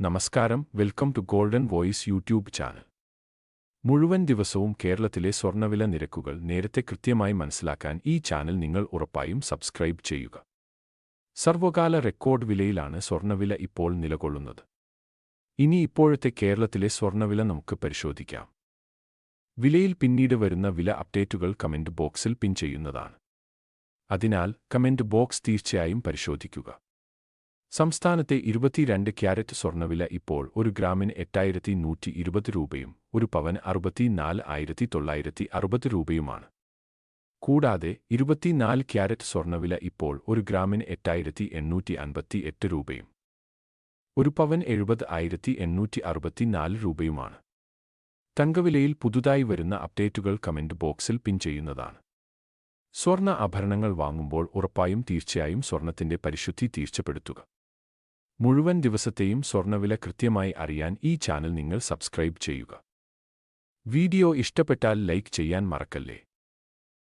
നമസ്കാരം welcome to golden voice YouTube channel. മുഴുവൻ ദിവസവും കേരളത്തിലെ സ്വർണവില നിരക്കുകൾ നേരത്തെ കൃത്യമായി മനസ്സിലാക്കാൻ ഈ ചാനൽ നിങ്ങൾ ഉറപ്പായും സബ്സ്ക്രൈബ് ചെയ്യുക. സർവകാല റെക്കോർഡ് വിലയിലാണ് സ്വർണവില ഇപ്പോൾ നിലകൊള്ളുന്നത്. ഇനി ഇപ്പോഴത്തെ കേരളത്തിലെ സ്വർണവില നമുക്ക് പരിശോധിക്കാം. വിലയിൽ പിന്നീട് വരുന്ന വില അപ്ഡേറ്റുകൾ കമന്റ് ബോക്സിൽ പിൻ ചെയ്യുന്നതാണ്. അതിനാൽ കമന്റ് ബോക്സ് തീർച്ചയായും പരിശോധിക്കുക. സംസ്ഥാനത്തെ ഇരുപത്തിരണ്ട് ക്യാരറ്റ് സ്വർണവില ഇപ്പോൾ ഒരു ഗ്രാമിന് എട്ടായിരത്തി നൂറ്റി ഇരുപത് രൂപയും ഒരു പവന് അറുപത്തിനാല് ആയിരത്തി തൊള്ളായിരത്തി അറുപത് രൂപയുമാണ്. കൂടാതെ ഇരുപത്തിനാല് ക്യാരറ്റ് സ്വർണവില ഇപ്പോൾ ഒരു ഗ്രാമിന് എട്ടായിരത്തി എണ്ണൂറ്റി അൻപത്തി എട്ട് രൂപയും ഒരു പവൻ എഴുപത് ആയിരത്തി എണ്ണൂറ്റി അറുപത്തിനാല് രൂപയുമാണ്. തങ്കവിലയിൽ പുതുതായി വരുന്ന അപ്ഡേറ്റുകൾ കമന്റ് ബോക്സിൽ പിൻ ചെയ്യുന്നതാണ്. സ്വർണ ആഭരണങ്ങൾ വാങ്ങുമ്പോൾ ഉറപ്പായും തീർച്ചയായും സ്വർണത്തിന്റെ പരിശുദ്ധി തീർച്ചപ്പെടുത്തുക. മുഴുവൻ ദിവസത്തെയും സ്വർണവില കൃത്യമായി അറിയാൻ ഈ ചാനൽ നിങ്ങൾ സബ്സ്ക്രൈബ് ചെയ്യുക. വീഡിയോ ഇഷ്ടപ്പെട്ടാൽ ലൈക്ക് ചെയ്യാൻ മറക്കല്ലേ?